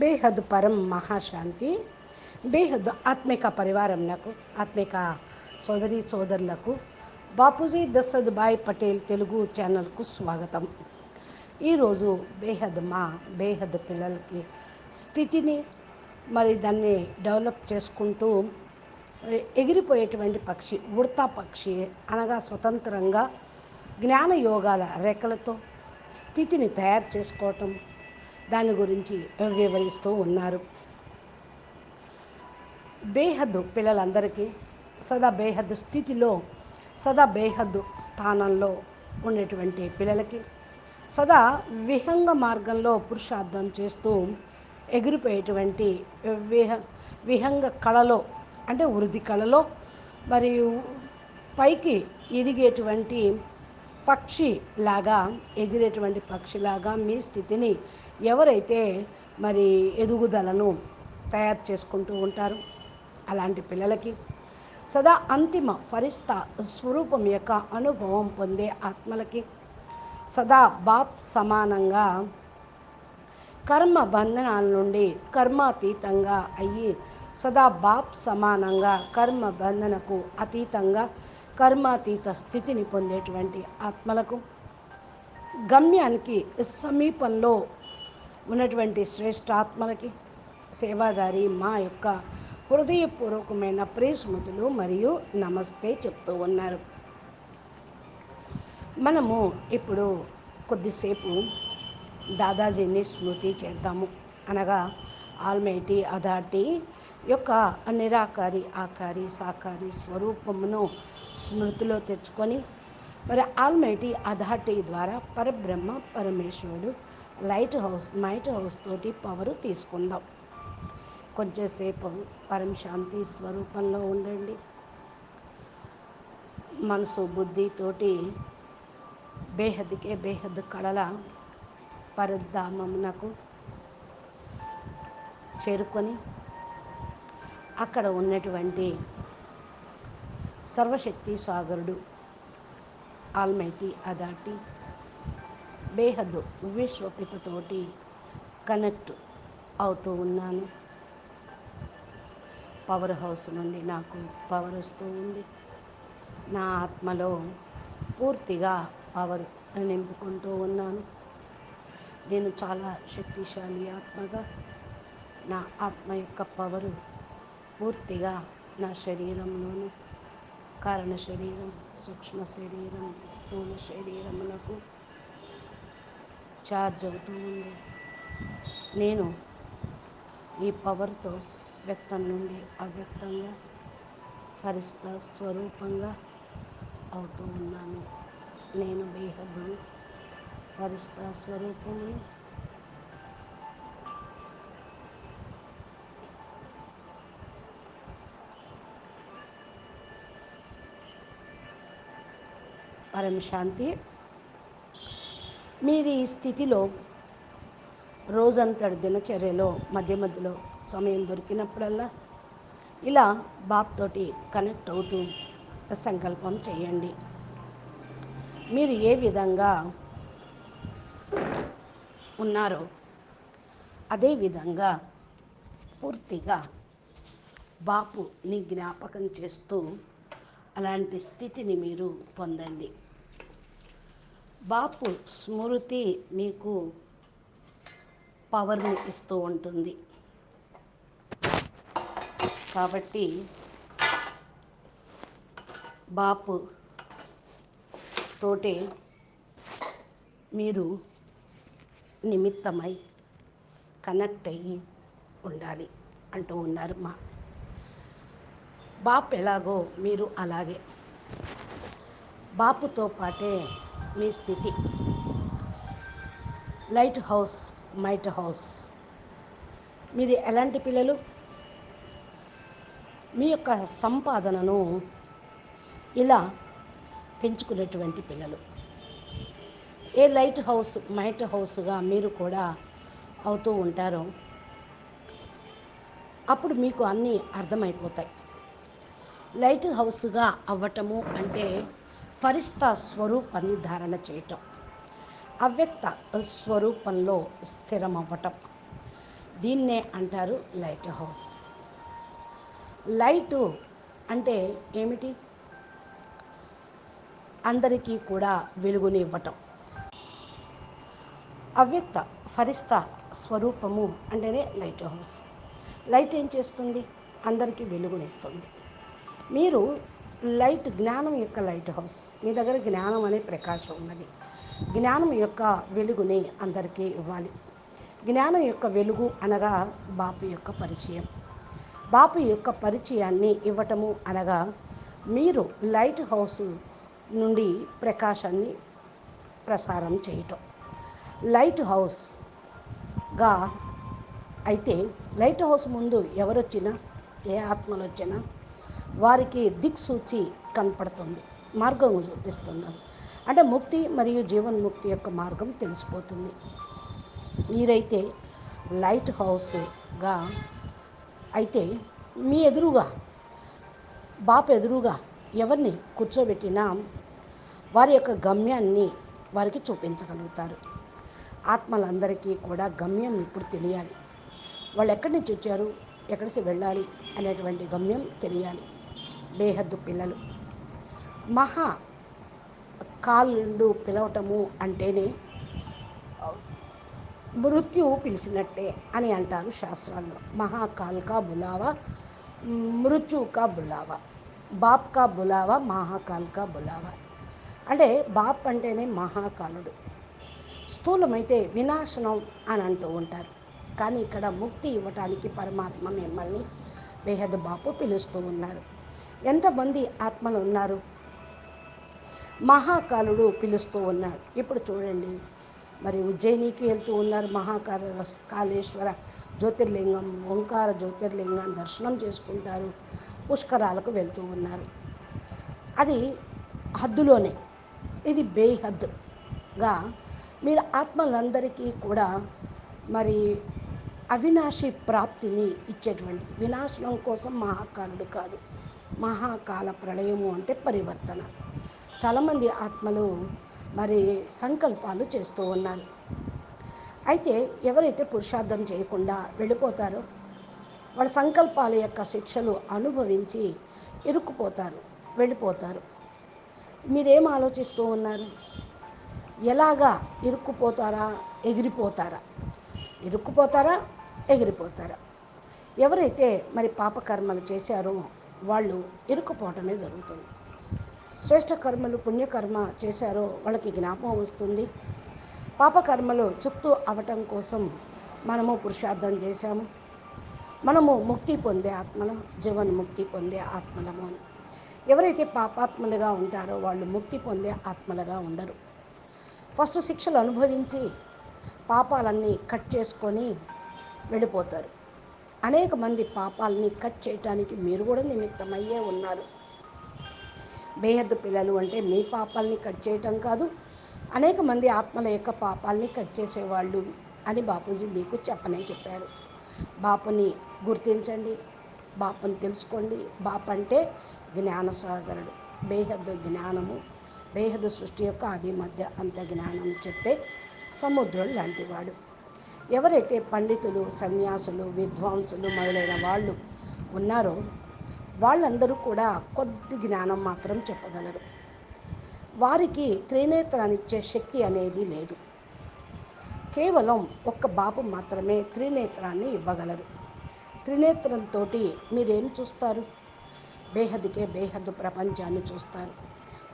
బేహద్ పరం మహాశాంతి బేహద్ ఆత్మిక పరివారంనకు ఆత్మిక సోదరి సోదరులకు బాపూజీ దశరథ్ భాయ్ పటేల్ తెలుగు ఛానల్కు స్వాగతం. ఈరోజు బేహద్ మా బేహద్ పిల్లలకి స్థితిని మరి దాన్ని డెవలప్ చేసుకుంటూ ఎగిరిపోయేటువంటి పక్షి ఉడతా పక్షి అనగా స్వతంత్రంగా జ్ఞాన యోగాల రెక్కలతో స్థితిని తయారు చేసుకోవటం దాని గురించి వివరిస్తూ ఉన్నారు. బేహద్దు పిల్లలందరికీ సదా బేహద్దు స్థితిలో సదా బేహద్దు స్థానంలో ఉండేటువంటి పిల్లలకి సదా విహంగ మార్గంలో పురుషార్థం చేస్తూ ఎగిరిపోయేటువంటి విహ విహంగ కళలో అంటే వృద్ధి కళలో మరియు పైకి ఎదిగేటువంటి పక్షి లాగా ఎగిరేటువంటి పక్షిలాగా మీ స్థితిని ఎవరైతే మరి ఎదుగుదలను తయారు చేసుకుంటూ ఉంటారు అలాంటి పిల్లలకి సదా అంతిమ ఫరిస్త స్వరూపం యొక్క అనుభవం పొందే ఆత్మలకి సదా బాప్ సమానంగా కర్మ బంధనాల నుండి కర్మాతీతంగా అయ్యి సదా బాప్ సమానంగా కర్మ బంధనకు అతీతంగా కర్మాతీత స్థితిని పొందేటువంటి ఆత్మలకు గమ్యానికి సమీపంలో ఉన్నటువంటి శ్రేష్టాత్మలకి సేవాదారి మా యొక్క హృదయపూర్వకమైన ప్రేస్మృతులు మరియు నమస్తే చెప్తూ ఉన్నారు. మనము ఇప్పుడు కొద్దిసేపు దాదాజీని స్మృతి చేద్దాము. అనగా ఆల్మైటీ అథార్టీ యొక్క నిరాకారి ఆకారి సాకారి స్వరూపమును స్మృతిలో తెచ్చుకొని మరి ఆల్మైటీ అధార్టీ ద్వారా పరబ్రహ్మ పరమేశ్వరుడు లైట్ హౌస్ మైట్ హౌస్ తోటి పవర్ తీసుకుందాం. కొంచెంసేపు పరం శాంతి స్వరూపంలో ఉండండి. మనసు బుద్ధితోటి బేహద్కే బేహద్ కళల పరధామమునకు చేరుకొని అక్కడ ఉన్నటువంటి సర్వశక్తి సాగరుడు ఆల్మైటీ అదాటి బేహద్దు విశ్వపితతోటి కనెక్ట్ అవుతూ ఉన్నాను. పవర్ హౌస్ నుండి నాకు పవర్ వస్తూ ఉంది. నా ఆత్మలో పూర్తిగా పవర్ నింపుకుంటూ ఉన్నాను. నేను చాలా శక్తిశాలి ఆత్మగా నా ఆత్మ యొక్క పవరు పూర్తిగా నా శరీరంలోను కారణ శరీరం సూక్ష్మ శరీరం స్థూల శరీరములకు ఛార్జ్ అవుతూ ఉంది. నేను ఈ పవర్తో వ్యక్తం నుండి అవ్యక్తంగా ఫరిస్తా స్వరూపంగా అవుతూ ఉన్నాను. నేను బేహద్దు ఫరిస్తా స్వరూపమును పరమ శాంతి. మీరు ఈ స్థితిలో రోజంతటి దినచర్యలో మధ్య మధ్యలో సమయం దొరికినప్పుడల్లా ఇలా బాప్తోటి కనెక్ట్ అవుతూ సంకల్పం చేయండి. మీరు ఏ విధంగా ఉన్నారో అదే విధంగా పూర్తిగా బాపుని జ్ఞాపకం చేస్తూ అలాంటి స్థితిని మీరు పొందండి. బాపు స్మృతి మీకు పవర్ని ఇస్తూ ఉంటుంది. కాబట్టి బాపు తోటే మీరు నిమిత్తమై కనెక్ట్ అయ్యి ఉండాలి అంటూ ఉన్నారు మా బాపు ఎలాగో మీరు అలాగే. బాపుతో పాటే మీ స్థితి. Light house might house. మీరు ఎలాంటి పిల్లలు? మీ యొక్క సంపాదనను ఇలా పెంచుకునేటువంటి పిల్లలు. ఏ లైట్ హౌస్ మైట్ హౌస్గా మీరు కూడా అవుతూ ఉంటారో అప్పుడు మీకు అన్నీ అర్థమైపోతాయి. లైట్ హౌస్గా అవ్వటము అంటే పరిస్థ స్వరూపాన్ని ధారణ చేయటం. అవ్యక్త స్వరూపంలో స్థిరమవ్వటం. దీన్నే అంటారు లైట్ హౌస్. లైటు అంటే ఏమిటి? అందరికీ కూడా వెలుగునివ్వటం. అవ్యక్త ఫరిస్త స్వరూపము అంటేనే లైట్ హౌస్. లైట్ ఏం చేస్తుంది? అందరికీ వెలుగునిస్తుంది. మీరు లైట్ జ్ఞానం యొక్క లైట్ హౌస్. మీ దగ్గర జ్ఞానం అనే ప్రకాశం ఉన్నది. జ్ఞానం యొక్క వెలుగుని అందరికీ ఇవ్వాలి. జ్ఞానం యొక్క వెలుగు అనగా బాపు యొక్క పరిచయం. బాపు యొక్క పరిచయాన్ని ఇవ్వటము అనగా మీరు లైట్ హౌస్ నుండి ప్రకాశాన్ని ప్రసారం చేయటం. లైట్ హౌస్గా అయితే లైట్ హౌస్ ముందు ఎవరొచ్చినా ఏ ఆత్మలు వచ్చినా వారికి దిక్సూచి కనపడుతుంది మార్గం చూపిస్తున్నారు. అంటే ముక్తి మరియు జీవన్ముక్తి యొక్క మార్గం తెలిసిపోతుంది. మీరైతే లైట్ హౌస్గా అయితే మీ ఎదురుగా బాప ఎదురుగా ఎవరిని కూర్చోబెట్టినా వారి యొక్క గమ్యాన్ని వారికి చూపించగలుగుతారు. ఆత్మలందరికీ కూడా గమ్యం ఇప్పుడు తెలియాలి. వాళ్ళు ఎక్కడి నుంచి వచ్చారు ఎక్కడికి వెళ్ళాలి అనేటువంటి గమ్యం తెలియాలి. బేహద్దు పిల్లలు. మహా కాళ్ళు పిలవటము అంటేనే మృత్యువు పిలిచినట్టే అని అంటారు శాస్త్రాల్లో. మహాకాల్ కా బులావా మృత్యు కా బులావా బాప్ కా బులావా మహాకాల్ కా బులావా. అంటే బాప్ అంటేనే మహాకాలుడు. స్థూలమైతే వినాశనం అని అంటూ ఉంటారు. కానీ ఇక్కడ ముక్తి ఇవ్వటానికి పరమాత్మ మిమ్మల్ని బేహద్ బాపు పిలుస్తూ ఉన్నారు ఎంతమంది ఆత్మలు ఉన్నారు? మహాకాలుడు పిలుస్తూ ఉన్నాడు. ఇప్పుడు చూడండి. మరి ఉజ్జయినికి వెళ్తూ ఉన్నారు మహాకాల కాళేశ్వర జ్యోతిర్లింగం ఓంకార జ్యోతిర్లింగం దర్శనం చేసుకుంటారు. పుష్కరాలకు వెళ్తూ ఉన్నారు. అది హద్దులోనే. ఇది బేహద్గా మీరు ఆత్మలందరికీ కూడా మరి అవినాశి ప్రాప్తిని ఇచ్చేటువంటి వినాశనం కోసం మహాకాలుడు కాదు. మహాకాల ప్రళయము అంటే పరివర్తన. చాలామంది ఆత్మలు మరి సంకల్పాలు చేస్తూ ఉన్నారు. అయితే ఎవరైతే పురుషార్థం చేయకుండా వెళ్ళిపోతారో వాళ్ళ సంకల్పాల యొక్క శిక్షలు అనుభవించి ఇరుక్కుపోతారు వెళ్ళిపోతారు. మీరేం ఆలోచిస్తూ ఉన్నారు? ఎలాగా ఇరుక్కుపోతారా ఎగిరిపోతారా? ఇరుక్కుపోతారా ఎగిరిపోతారా? ఎవరైతే మరి పాపకర్మలు చేశారో వాళ్ళు ఇరుక్కుపోవటమే జరుగుతుంది. శ్రేష్ట కర్మలు పుణ్యకర్మ చేశారో వాళ్ళకి జ్ఞాపకం వస్తుంది. పాపకర్మలు చుట్టూ అవటం కోసం మనము పురుషార్థం చేశాము. మనము ముక్తి పొందే ఆత్మలం జీవన్ ముక్తి పొందే ఆత్మలము అని. ఎవరైతే పాపాత్మలుగా ఉంటారో వాళ్ళు ముక్తి పొందే ఆత్మలుగా ఉండరు. ఫస్ట్ శిక్షలు అనుభవించి పాపాలన్నీ కట్ చేసుకొని వెళ్ళిపోతారు. అనేక మంది పాపాలని కట్ చేయటానికి మీరు కూడా నిమిత్తమయ్యే ఉన్నారు. బేహద్దు పిల్లలు అంటే మీ పాపాలని కట్ చేయటం కాదు అనేక మంది ఆత్మల యొక్క పాపాలని కట్ చేసేవాళ్ళు అని బాపూజీ మీకు చెప్పనే చెప్పారు. బాపుని గుర్తించండి బాపుని తెలుసుకోండి. బాపు అంటే జ్ఞానసాగరుడు. బేహద్దు జ్ఞానము బేహద్దు సృష్టి యొక్క ఆది మధ్య అంత జ్ఞానం చెప్పే సముద్రుడు లాంటివాడు. ఎవరైతే పండితులు సన్యాసులు విద్వాంసులు మొదలైన వాళ్ళు ఉన్నారో వాళ్ళందరూ కూడా కొద్ది జ్ఞానం మాత్రం చెప్పగలరు. వారికి త్రినేత్రాన్నిచ్చే శక్తి అనేది లేదు. కేవలం ఒక్క బాబు మాత్రమే త్రినేత్రాన్ని ఇవ్వగలరు. త్రినేత్రంతో మీరేం చూస్తారు? బేహద్కే బేహద్దు ప్రపంచాన్ని చూస్తారు.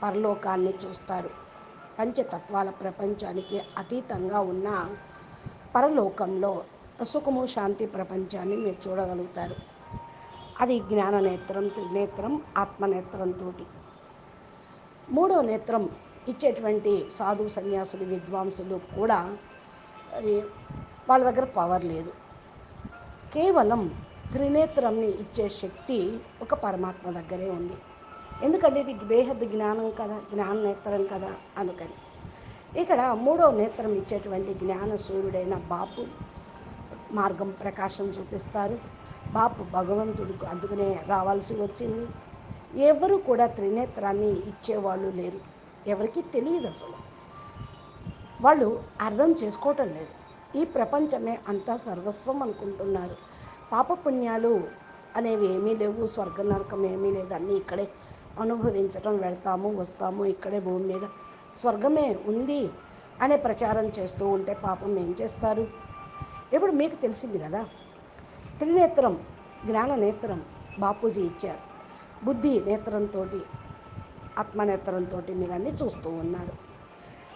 పరలోకాన్ని చూస్తారు. పంచతత్వాల ప్రపంచానికి అతీతంగా ఉన్న పరలోకంలో సుఖము శాంతి ప్రపంచాన్ని మీరు చూడగలుగుతారు. అది జ్ఞాన నేత్రం త్రినేత్రం ఆత్మనేత్రంతో మూడో నేత్రం ఇచ్చేటువంటి సాధు సన్యాసులు విద్వాంసులు కూడా వాళ్ళ దగ్గర పవర్ లేదు. కేవలం త్రినేత్రంని ఇచ్చే శక్తి ఒక పరమాత్మ దగ్గరే ఉంది. ఎందుకంటే ఇది బేహద్ జ్ఞానం కదా జ్ఞాన నేత్రం కదా అందుకని. ఇక్కడ మూడో నేత్రం ఇచ్చేటువంటి జ్ఞాన సూర్యుడైన బాపు మార్గం ప్రకాశం చూపిస్తారు. బాపు భగవంతుడికి అందుకనే రావాల్సి వచ్చింది. ఎవరు కూడా త్రినేత్రాన్ని ఇచ్చేవాళ్ళు లేరు. ఎవరికి తెలియదు అసలు. వాళ్ళు అర్థం చేసుకోవటం లేదు. ఈ ప్రపంచమే అంతా సర్వస్వం అనుకుంటున్నారు. పాపపుణ్యాలు అనేవి ఏమీ లేవు. స్వర్గ నరకం ఏమీ లేదు. అన్నీ ఇక్కడే అనుభవించటం వెళ్తాము వస్తాము ఇక్కడే భూమి మీద స్వర్గమే ఉంది అనే ప్రచారం చేస్తూ ఉంటే పాపం ఏం చేస్తారు? ఇప్పుడు మీకు తెలిసింది కదా త్రినేత్రం జ్ఞాన నేత్రం బాపూజీ ఇచ్చారు. బుద్ధి నేత్రంతో ఆత్మనేత్రంతో మీరు అన్నీ చూస్తూ ఉన్నారు.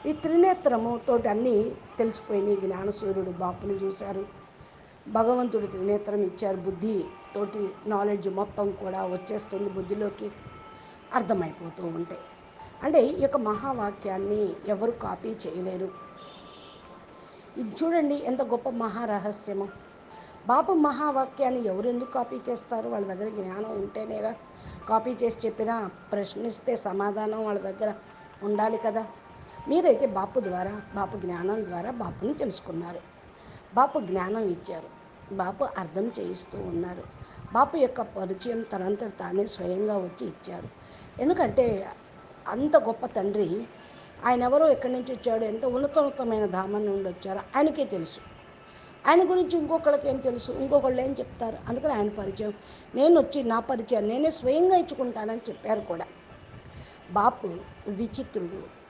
ఈ త్రినేత్రము తోటి అన్నీ తెలిసిపోయినాయి. జ్ఞానసూర్యుడు బాపుని చూశారు. భగవంతుడు త్రినేత్రం ఇచ్చారు. బుద్ధి తోటి నాలెడ్జ్ మొత్తం కూడా వచ్చేస్తుంది బుద్ధిలోకి. అర్థమైపోతూ ఉంటాయి అంటే ఈ యొక్క మహావాక్యాన్ని ఎవరు కాపీ చేయలేరు. ఇది చూడండి ఎంత గొప్ప మహారహస్యము. బాపు మహావాక్యాన్ని ఎవరు ఎందుకు కాపీ చేస్తారు? వాళ్ళ దగ్గర జ్ఞానం ఉంటేనేగా కాపీ చేసి చెప్పినా ప్రశ్నిస్తే సమాధానం వాళ్ళ దగ్గర ఉండాలి కదా. మీరైతే బాపు ద్వారా బాపు జ్ఞానం ద్వారా బాపుని తెలుసుకున్నారు. బాపు జ్ఞానం ఇచ్చారు. బాపు అర్థం చేయిస్తూ ఉన్నారు. బాపు యొక్క పరిచయం తనంతట తానే స్వయంగా వచ్చి ఇచ్చారు. ఎందుకంటే అంత గొప్ప తండ్రి. ఆయన ఎవరో ఎక్కడి నుంచి వచ్చాడు ఎంత ఉన్నతోన్నతమైన ధామం నుండి వచ్చారో ఆయనకే తెలుసు. ఆయన గురించి ఇంకొకళ్ళకి ఏం తెలుసు? ఇంకొకళ్ళు ఏం చెప్తారు? అందుకని ఆయన పరిచయం. నేను వచ్చి నా పరిచయం నేనే స్వయంగా ఇచ్చుకుంటానని చెప్పారు కూడా. బాపు విచిత్రుడు.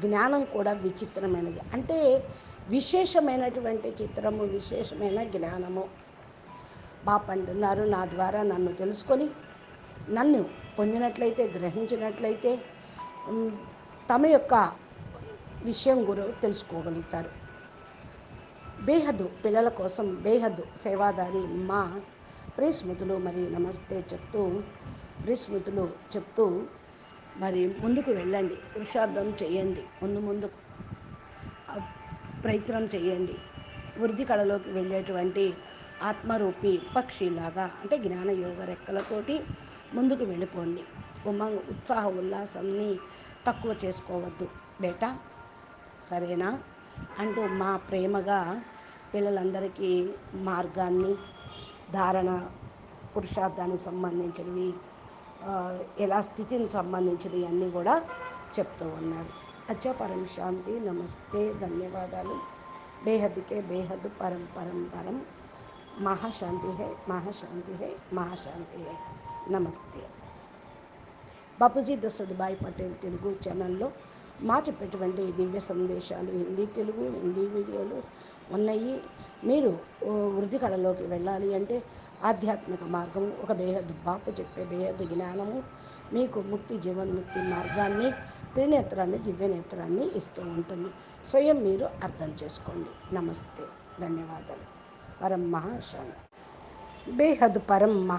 జ్ఞానం కూడా విచిత్రమైనది. అంటే విశేషమైనటువంటి చిత్రము విశేషమైన జ్ఞానము. బాప్ అంటున్నారు నా ద్వారా నన్ను తెలుసుకొని నన్ను పొందినట్లయితే గ్రహించినట్లయితే తమ యొక్క విషయం గురు తెలుసుకోగలుగుతారు. బేహద్దు పిల్లల కోసం బేహద్దు సేవాదారి మా ప్రేస్మృతులు మరి నమస్తే చెప్తూ ప్రేస్మృతులు చెప్తూ మరి ముందుకు వెళ్ళండి. పురుషార్థం చేయండి. ముందు ముందుకు ప్రయత్నం చేయండి. వృద్ధి కళలోకి వెళ్ళేటువంటి ఆత్మరూపి పక్షిలాగా అంటే జ్ఞానయోగ రెక్కలతోటి ముందుకు వెళ్ళిపోండి. ఉమంగ్ ఉత్సాహ ఉల్లాసాన్ని తక్కువ చేసుకోవద్దు. బేటా సరేనా? అంటూ మా ప్రేమగా పిల్లలందరికీ మార్గాన్ని ధారణ పురుషార్థానికి సంబంధించినవి ఎలా స్థితిని సంబంధించినవి అన్నీ కూడా చెప్తూ ఉన్నారు. అచ్చా పరం శాంతి నమస్తే ధన్యవాదాలు. బేహద్కే బేహద్ పరం పరం పరం. మహాశాంతి హే మహాశాంతి హే మహాశాంతి హే. నమస్తే. బాపూజీ దశరథభాయ్ పటేల్ తెలుగు ఛానల్లో మా చెప్పేటువంటి దివ్య సందేశాలు హిందీ తెలుగు హిందీ వీడియోలు ఉన్నాయి. మీరు వృద్ధి కళలోకి వెళ్ళాలి అంటే ఆధ్యాత్మిక మార్గం ఒక బేహద్దు బాపు చెప్పే బేహద్దు జ్ఞానము మీకు ముక్తి జీవన్ముక్తి మార్గాన్ని త్రినేత్రాన్ని దివ్యనేత్రాన్ని ఇస్తూ ఉంటుంది. స్వయం మీరు అర్థం చేసుకోండి. నమస్తే. ధన్యవాదాలు. పరమ్మ శాంతి. బేహద్ పరమ్మ